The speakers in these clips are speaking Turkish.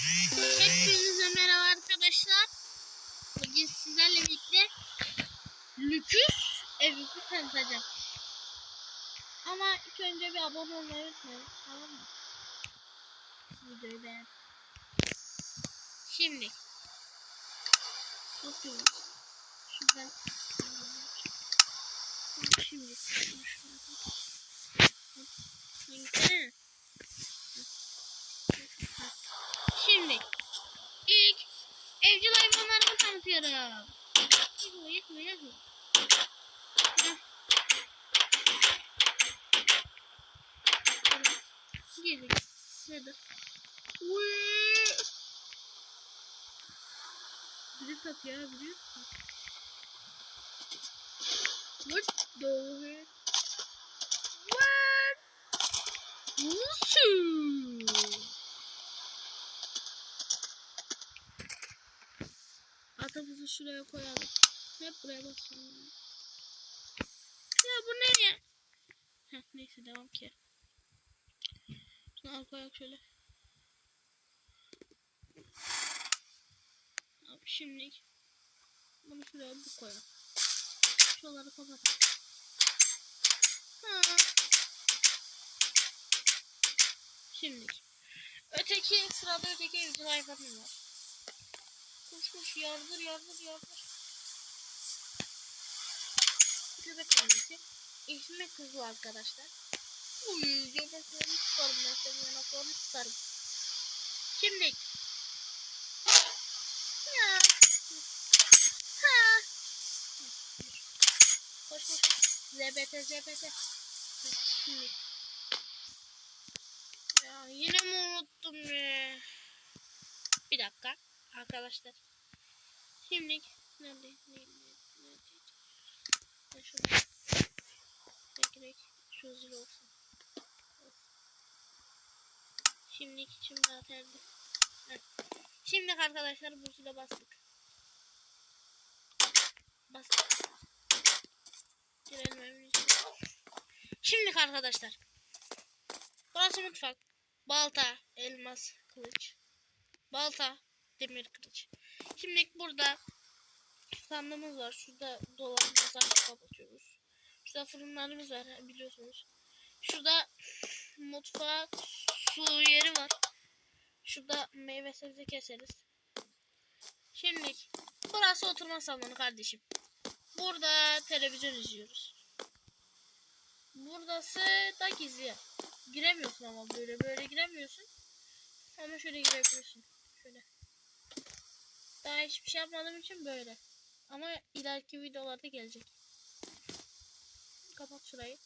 Hepinize merhaba arkadaşlar. Bugün sizlerle birlikte lüküs evimizi tanıtacağım. Ama ilk önce bir abone olmayı unutmayın. Tamam mı? Videoyu beğen. Şimdi. Bakıyoruz. Şuradan. Şimdi. Şimdi. Şimdi ilk evcil hayvanlarımı tanıtıyorum. Yıkma yıkma yıkma. Girdik. Nedir? Drift atıyor ya biliyor musun? What the heck? Şuraya koyalım. Hep buraya basalım. Ya bu ne ya? Heh, neyse devam ki. Şunu al koyak şöyle. Abi şimdi bunu şuraya bir koyalım. Şuraları kapat. Ha. Şimdi öteki sırada öteki hayvanım var. Koş yardır yardır yardır. Köpek annesi. İsmi kızı arkadaşlar. Uy göbeklerini tutarım ben senin yanaklarını tutarım. Şimdi. Ya. Ha. Koş koş. ZBT ZBT. Şimdi. Ya yine mi unuttum ya? Bir dakika arkadaşlar. Şimdi nerede? Ne, ne, nerede? Ben şurada. Bekle bekle. Şu zil olsun. Şimdi erdi. Heh. Şimdi arkadaşlar bu bastık. Bastık. Girelim evin içine. Şimdi arkadaşlar. Burası mutfak. Balta, elmas, kılıç. Balta, demir kılıç. Şimdi burada sandığımız var. Şurada dolabımızı açıp kapatıyoruz. Şurada fırınlarımız var biliyorsunuz. Şurada mutfak su yeri var. Şurada meyve sebze keseriz. Şimdi burası oturma salonu kardeşim. Burada televizyon izliyoruz. Burası da gizli. Giremiyorsun ama böyle böyle giremiyorsun. Ama şöyle girebiliyorsun. Şöyle. Daha hiçbir şey yapmadığım için böyle. Ama ileriki videolarda gelecek. Kapat şurayı.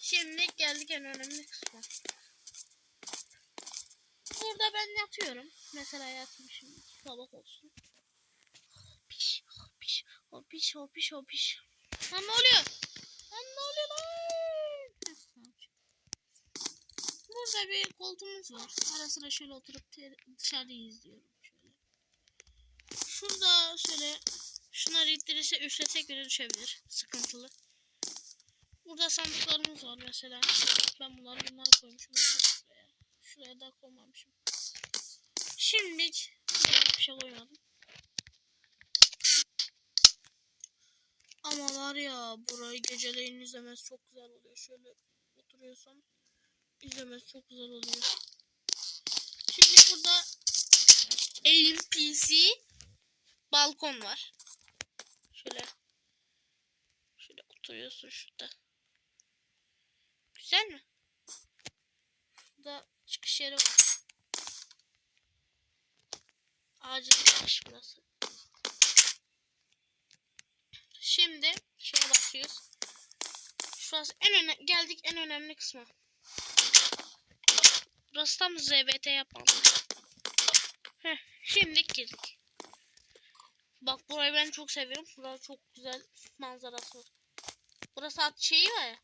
Şimdi geldik en önemli kısma. Burada ben yatıyorum. Mesela yatayım şimdi. Sabah olsun. Hopiş, hopiş, hopiş, hopiş, hopiş. Lan ne oluyor? Lan ne oluyor lan? Burada bir koltuğumuz var. Ara sıra şöyle oturup dışarıyı izliyorum. Şöyle. Şurada şöyle şunları ittirirse üflesek bile düşebilir. Sıkıntılı. Burada sandıklarımız var mesela. Ben bunları bunlara koymuşum. Şuraya. Şuraya da koymamışım. Şimdilik bir şey koymadım. Ama var ya burayı geceleyin izlemesi çok güzel oluyor. Şöyle oturuyorsam izlemesi çok güzel oluyor. Şimdi burada AMPC balkon var. Şöyle şöyle oturuyorsun şurada. Güzel mi? Şurada çıkış yeri var. Acil çıkış burası. Şimdi şeye basıyoruz. Şurası en öne geldik en önemli kısma. Burası tam ZBT yapalım. Heh, şimdi girdik. Bak burayı ben çok seviyorum. Burası çok güzel manzarası var. Burası at şeyi var ya.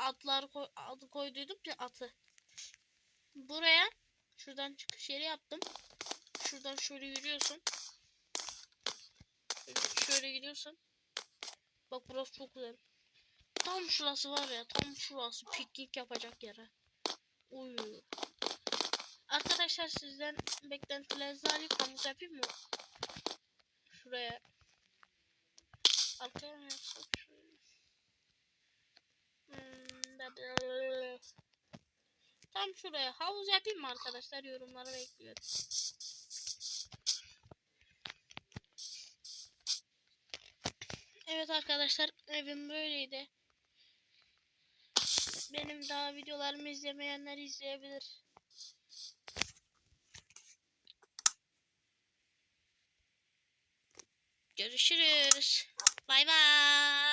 Atlar koy, adı koyduydum ya atı. Buraya şuradan çıkış yeri yaptım. Şuradan şöyle yürüyorsun. Şöyle, gidiyorsun. Bak burası çok güzel. Tam şurası var ya tam şurası piknik yapacak yere. Uy. Arkadaşlar sizden beklentilerinizi alayım havuz yapayım mı? Şuraya. Mı yapsak şuraya? Hmm, Tam şuraya havuz yapayım mı arkadaşlar? Yorumları bekliyorum. Evet arkadaşlar evim böyleydi. Benim daha videolarımı izlemeyenler izleyebilir. Görüşürüz. Bay bay.